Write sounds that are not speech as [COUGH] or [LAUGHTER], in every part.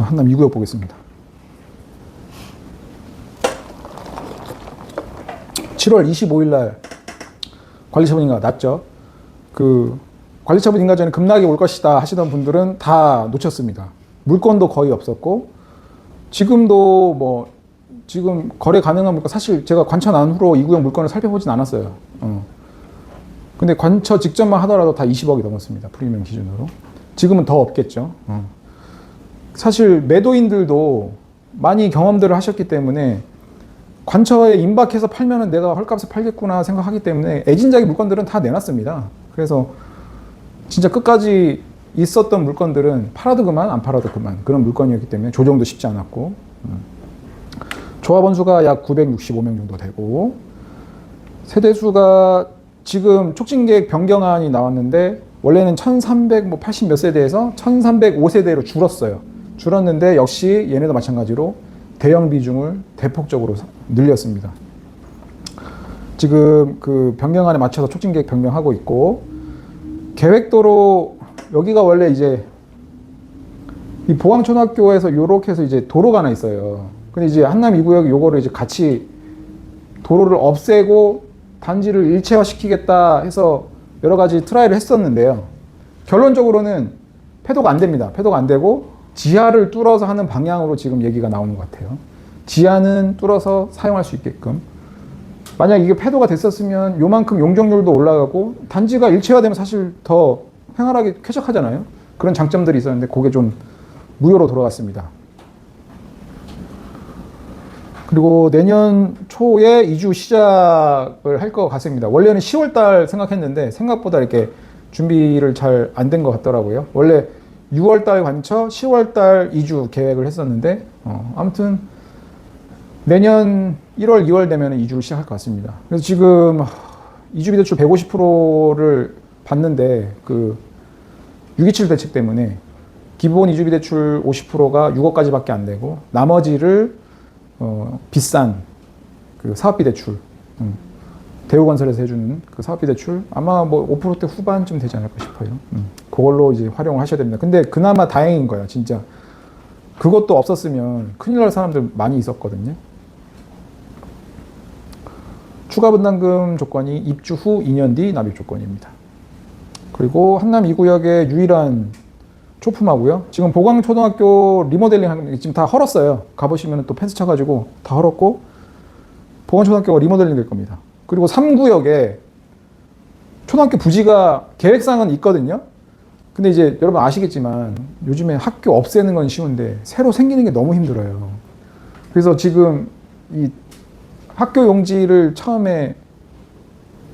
자, 한남 2구역 보겠습니다. 7월 25일 날 관리처분 인가 났죠. 그 관리처분 인가 전에 급락이 올 것이다 하시던 분들은 다 놓쳤습니다. 물건도 거의 없었고 지금도 뭐 지금 거래 가능한 물건 사실 제가 관처 난 후로 이 구역 물건을 살펴보진 않았어요. 어. 근데 관처 직전만 하더라도 다 20억이 넘었습니다. 프리미엄 기준으로. 지금은 더 없겠죠. 어. 사실 매도인들도 많이 경험들을 하셨기 때문에 관처에 임박해서 팔면은 내가 헐값에 팔겠구나 생각하기 때문에 애진작의 물건들은 다 내놨습니다. 그래서 진짜 끝까지 있었던 물건들은 팔아도 그만 안 팔아도 그만 그런 물건이었기 때문에 조정도 쉽지 않았고 음. 조합원 수가 약 965명 정도 되고 세대 수가 지금 촉진계획 변경안이 나왔는데 원래는 1380몇 세대에서 1305세대로 줄었어요. 줄었는데 역시 얘네도 마찬가지로 대형 비중을 대폭적으로 늘렸습니다. 지금 그 변경안에 맞춰서 촉진 계획 변경하고 있고 계획도로 여기가 원래 이제 이 보강초등학교에서 요렇게 해서 이제 도로가 하나 있어요. 근데 이제 한남 2구역 요거를 이제 같이 도로를 없애고 단지를 일체화 시키겠다 해서 여러 가지 트라이를 했었는데요. 결론적으로는 폐도가 안 됩니다. 폐도가 안 되고 지하를 뚫어서 하는 방향으로 지금 얘기가 나오는 것 같아요. 지하는 뚫어서 사용할 수 있게끔. 만약 이게 폐도가 됐었으면 요만큼 용적률도 올라가고 단지가 일체화되면 사실 더 생활하기 쾌적하잖아요. 그런 장점들이 있었는데 그게 좀 무효로 돌아갔습니다. 그리고 내년 초에 이주 시작을 할 것 같습니다. 원래는 10월 달 생각했는데 생각보다 이렇게 준비를 잘 안 된 것 같더라고요. 원래 6월 달 관처, 10월 달 이주 계획을 했었는데 어, 아무튼 내년 1월, 2월 되면 이주를 시작할 것 같습니다. 그래서 지금 이주비 대출 150%를 받는데 그 627 대책 때문에 기본 이주비 대출 50%가 6억까지밖에 안 되고 나머지를 어, 비싼 그 사업비 대출 음, 대우건설에서 해주는 그 사업비 대출 아마 뭐 5%대 후반쯤 되지 않을까 싶어요. 음, 그걸로 이제 활용을 하셔야 됩니다. 근데 그나마 다행인 거예요, 진짜. 그것도 없었으면 큰일 날 사람들 많이 있었거든요. 추가 분담금 조건이 입주 후 2년 뒤 납입 조건입니다. 그리고 한남 2구역의 유일한 초품하고요. 지금 보강초등학교 리모델링 게 지금 다 헐었어요. 가보시면 또 펜스 쳐가지고 다 헐었고 보강초등학교가 리모델링 될 겁니다. 그리고 3구역에 초등학교 부지가 계획상은 있거든요. 근데 이제 여러분 아시겠지만 요즘에 학교 없애는 건 쉬운데 새로 생기는 게 너무 힘들어요. 그래서 지금 이 학교 용지를 처음에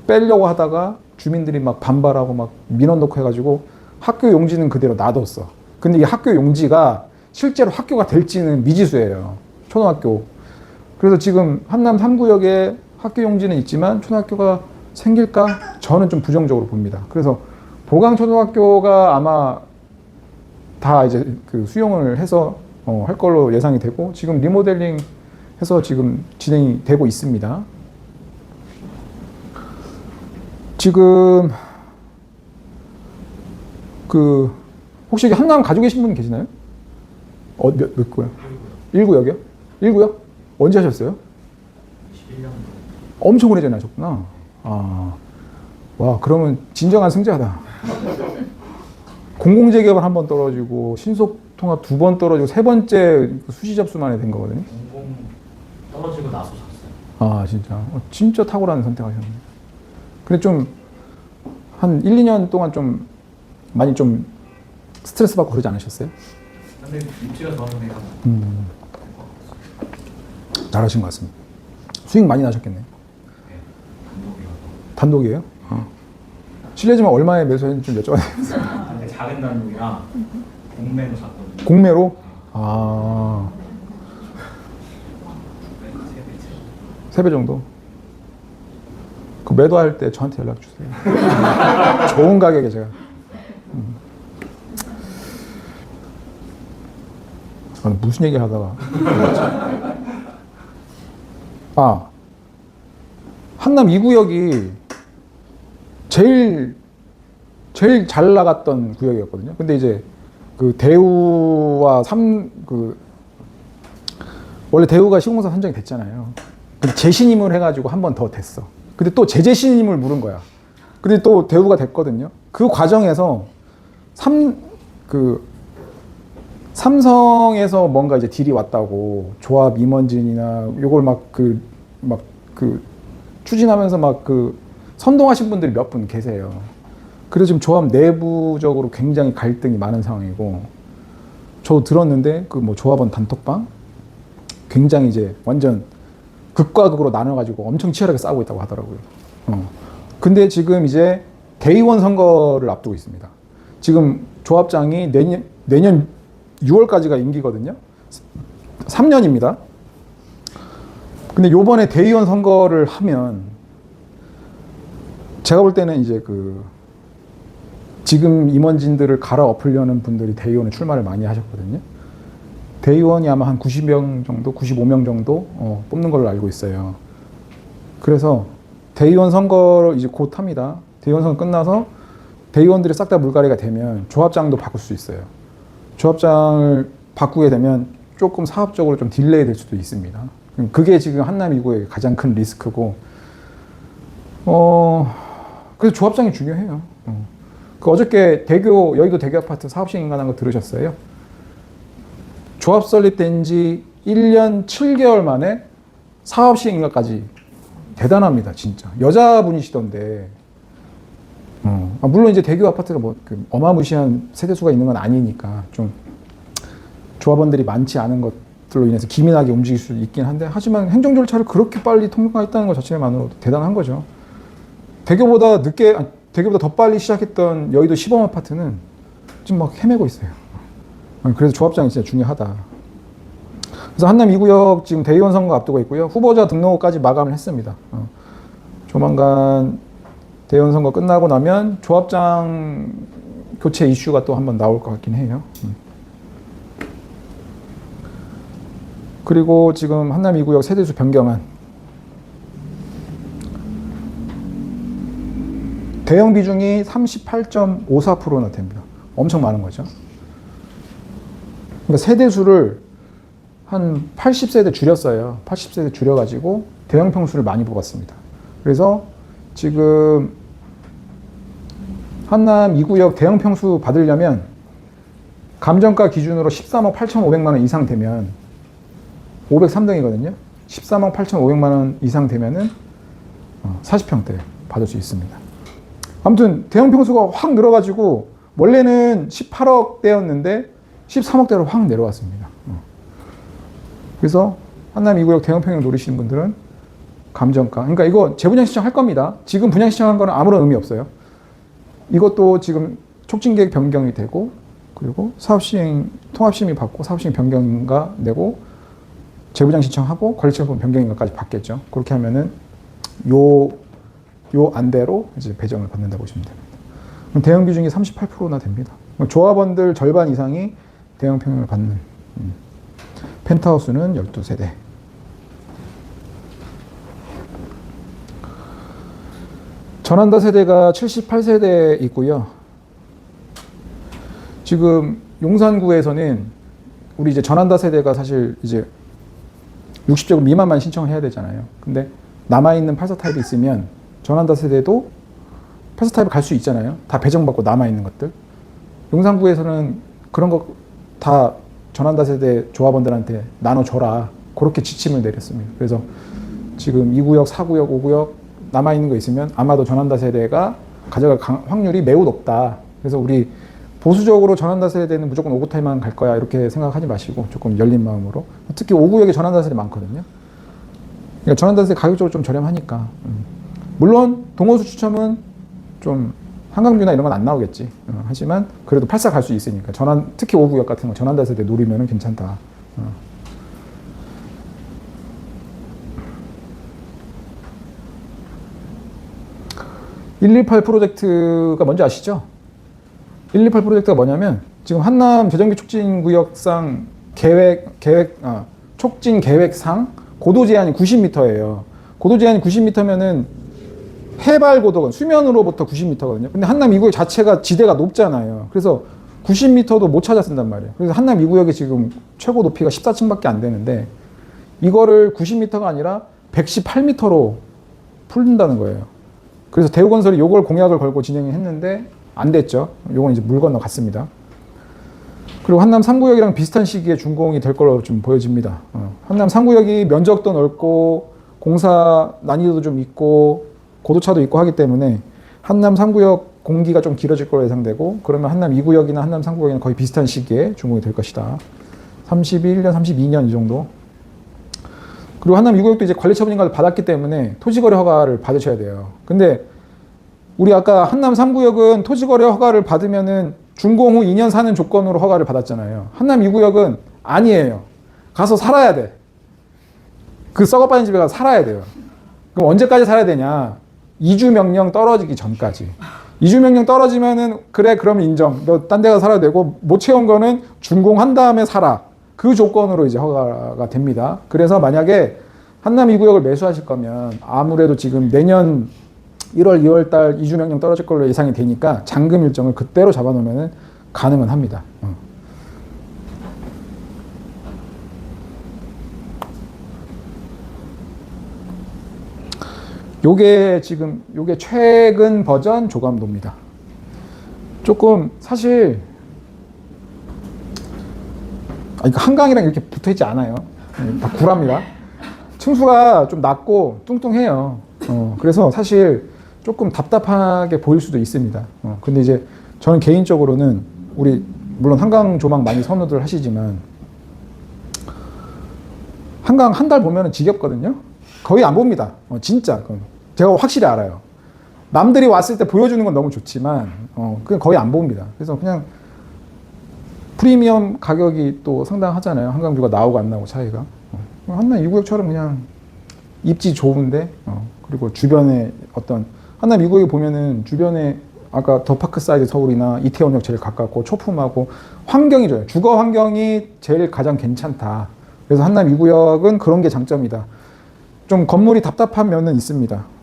빼려고 하다가 주민들이 막 반발하고 막 민원 넣고 해가지고 학교 용지는 그대로 놔뒀어. 근데 이 학교 용지가 실제로 학교가 될지는 미지수예요. 초등학교. 그래서 지금 한남 3구역에 학교 용지는 있지만 초등학교가 생길까? 저는 좀 부정적으로 봅니다. 그래서 보강초등학교가 아마 다 이제 그 수용을 해서 어, 할 걸로 예상이 되고 지금 리모델링 해서 지금 진행이 되고 있습니다. 지금 그 혹시 한남 가지고 계신 분 계시나요? 어, 몇, 몇 구요? 1구역이요? 1구역? 언제 하셨어요? 11년 엄청 오래전에 하셨구나. 아, 와, 그러면 진정한 승자다. 공공재개발 한 번 떨어지고, 신속통합 두 번 떨어지고, 세 번째 수시 접수만에 된 거거든요. 공공 떨어지고 나서 샀어요. 아, 진짜. 어, 진짜 탁월한 선택하셨네. 근데 좀, 한 1, 2년 동안 좀, 많이 좀 스트레스 받고 그러지 않으셨어요? 근데 입지가 좋아서 내가 음, 잘하신 것 같습니다. 수익 많이 나셨겠네요. 단독이에요? 어. 실례지만 얼마에 매수했는지 좀 여쭤봐도 돼요? 근데 작은 단독이라 공매로 샀거든요. 공매로? 아, 세대 3배 정도? 그 매도할 때 저한테 연락 주세요. [LAUGHS] 좋은 가격에 제가. 음. 아, 무슨 얘기 하다가. [LAUGHS] 아, 한남 2구역이 제일, 제일 잘 나갔던 구역이었거든요. 근데 이제 그 대우와 삼 그 원래 대우가 시공사 선정이 됐잖아요. 근데 재신임을 해가지고 한 번 더 됐어. 근데 또 재재신임을 물은 거야. 근데 또 대우가 됐거든요. 그 과정에서 삼 그 삼성에서 뭔가 이제 딜이 왔다고 조합 임원진이나 요걸 막 그 막그 추진하면서 막그 선동하신 분들이 몇 분 계세요. 그래서 지금 조합 내부적으로 굉장히 갈등이 많은 상황이고 저도 들었는데 그 뭐 조합원 단톡방 굉장히 이제 완전 극과 극으로 나눠가지고 엄청 치열하게 싸우고 있다고 하더라고요. 어. 근데 지금 이제 대의원 선거를 앞두고 있습니다. 지금 조합장이 내년, 내년 6월까지가 임기거든요. 3년입니다. 근데 요번에 대의원 선거를 하면 제가 볼 때는 이제 그 지금 임원진들을 갈아엎으려는 분들이 대의원에 출마를 많이 하셨거든요. 대의원이 아마 한 90명 정도, 95명 정도 어, 뽑는 걸로 알고 있어요. 그래서 대의원 선거를 이제 곧 합니다. 대의원 선거 끝나서 대의원들이 싹 다 물갈이가 되면 조합장도 바꿀 수 있어요. 조합장을 바꾸게 되면 조금 사업적으로 좀 딜레이 될 수도 있습니다. 그게 지금 한남 이구의 가장 큰 리스크고, 어, 그래서 조합장이 중요해요. 어. 그 어저께 대교, 여의도 대교 아파트 사업 시행인가한 거 들으셨어요? 조합 설립된 지 1년 7개월 만에 사업 시행인가까지 대단합니다, 진짜. 여자분이시던데. 어. 아, 물론 이제 대교 아파트가 뭐 그 어마무시한 세대수가 있는 건 아니니까 좀 조합원들이 많지 않은 것들로 인해서 기민하게 움직일 수 있긴 한데 하지만 행정 절차를 그렇게 빨리 통과했다는 것 자체만으로도 대단한 거죠. 대교보다 늦게 아니, 대교보다 더 빨리 시작했던 여의도 시범 아파트는 지금 막 헤매고 있어요. 그래서 조합장이 진짜 중요하다. 그래서 한남 2구역 지금 대의원 선거 앞두고 있고요. 후보자 등록까지 마감을 했습니다. 어. 조만간 대의원 선거 끝나고 나면 조합장 교체 이슈가 또 한번 나올 것 같긴 해요. 음. 그리고 지금 한남 2구역 세대수 변경안 대형 비중이 38.54%나 됩니다. 엄청 많은 거죠. 그러니까 세대 수를 한 80세대 줄였어요. 80세대 줄여가지고 대형 평수를 많이 뽑았습니다. 그래서 지금 한남 2구역 대형 평수 받으려면 감정가 기준으로 13억 8,500만 원 이상 되면 503동이거든요. 13억 8,500만 원 이상 되면은 40평대 받을 수 있습니다. 아무튼 대형 평수가 확 늘어가지고 원래는 18억대였는데 13억대로 확 내려왔습니다. 어. 그래서 한남 2구역 대형 평형 노리시는 분들은 감정가. 그러니까 이거 재분양 신청할 겁니다. 지금 분양 신청한 거는 아무런 의미 없어요. 이것도 지금 촉진 계획 변경이 되고 그리고 사업 시행 통합 심의 받고 사업 시행 변경인가 내고 재부장 신청하고 관리처분 변경인가까지 받겠죠. 그렇게 하면은 요, 요 안대로 이제 배정을 받는다고 보시면 됩니다. 그럼 대형 비중이 38%나 됩니다. 조합원들 절반 이상이 대형 평형을 받는 음. 펜트하우스는 12세대. 전환다 세대가 78세대 있고요. 지금 용산구에서는 우리 이제 전환다 세대가 사실 이제 60제곱 미만만 신청을 해야 되잖아요. 근데 남아있는 84 타입이 있으면 전환다 세대도 84 타입을 갈 수 있잖아요. 다 배정받고 남아있는 것들. 용산구에서는 그런 거 다 전환다 세대 조합원들한테 나눠줘라. 그렇게 지침을 내렸습니다. 그래서 지금 2구역, 4구역, 5구역 남아있는 거 있으면 아마도 전환다 세대가 가져갈 강- 확률이 매우 높다. 그래서 우리 보수적으로 전환다 세대는 무조건 5구 타입만 갈 거야. 이렇게 생각하지 마시고 조금 열린 마음으로. 특히 5구역에 전환다 세대 많거든요. 그러니까 전환다 세대 가격적으로 좀 저렴하니까. 음. 물론 동호수 추첨은 좀 한강뷰나 이런 건 안 나오겠지. 어, 하지만 그래도 84갈수 있으니까 전환 특히 5구역 같은 거 전환다 세대 노리면 괜찮다. 어. (118) 프로젝트가 뭔지 아시죠? 118 프로젝트가 뭐냐면 지금 한남 재정비 촉진 구역상 계획 계획 아, 촉진 계획상 고도 제한이 90m예요. 고도 제한이 90m면은 해발 고도가 수면으로부터 90m거든요. 근데 한남 이구역 자체가 지대가 높잖아요. 그래서 90m도 못 찾아 쓴단 말이에요. 그래서 한남 2구역이 지금 최고 높이가 14층밖에 안 되는데 이거를 90m가 아니라 118m로 풀린다는 거예요. 그래서 대우건설이 요걸 공약을 걸고 진행했는데 안 됐죠. 요건 이제 물 건너 갔습니다. 그리고 한남 3구역이랑 비슷한 시기에 준공이 될 걸로 좀 보여집니다. 어. 한남 3구역이 면적도 넓고 공사 난이도도 좀 있고 고도차도 있고 하기 때문에 한남 3구역 공기가 좀 길어질 걸로 예상되고 그러면 한남 2구역이나 한남 3구역이나 거의 비슷한 시기에 준공이 될 것이다. 31년, 32년 이 정도. 그리고 한남 2구역도 이제 관리처분인가를 받았기 때문에 토지거래 허가를 받으셔야 돼요. 근데 우리 아까 한남 3구역은 토지거래 허가를 받으면은 준공 후 2년 사는 조건으로 허가를 받았잖아요. 한남 2구역은 아니에요. 가서 살아야 돼. 그 썩어빠진 집에 가서 살아야 돼요. 그럼 언제까지 살아야 되냐? 이주 명령 떨어지기 전까지. 이주 명령 떨어지면은 그래 그럼 인정. 너 딴 데 가서 살아야 되고 못 채운 거는 준공한 다음에 살아. 그 조건으로 이제 허가가 됩니다. 그래서 만약에 한남 2구역을 매수하실 거면 아무래도 지금 내년 1월, 2월 달 이주 명령 떨어질 걸로 예상이 되니까 잔금 일정을 그때로 잡아놓으면 가능은 합니다. 어. 요게 지금 요게 최근 버전 조감도입니다. 조금 사실 아, 그러니까 한강이랑 이렇게 붙어 있지 않아요. 음, 다 구랍니다. 층수가 좀 낮고 뚱뚱해요. 어, 그래서 사실 조금 답답하게 보일 수도 있습니다. 어, 근데 이제 저는 개인적으로는 우리 물론 한강 조망 많이 선호들 하시지만 한강 한 달 보면은 지겹거든요. 거의 안 봅니다. 어, 진짜. 제가 확실히 알아요. 남들이 왔을 때 보여주는 건 너무 좋지만 어, 그냥 거의 안 봅니다. 그래서 그냥 프리미엄 가격이 또 상당하잖아요. 한강뷰가 나오고 안 나오고 차이가. 어, 한남 2구역처럼 그냥 입지 좋은데 어, 그리고 주변에 어떤 한남 2구역에 보면은 주변에 아까 더파크 사이드 서울이나 이태원역 제일 가깝고 초품하고 환경이 좋아요. 주거 환경이 제일 가장 괜찮다. 그래서 한남 2구역은 그런 게 장점이다. 좀 건물이 답답한 면은 있습니다.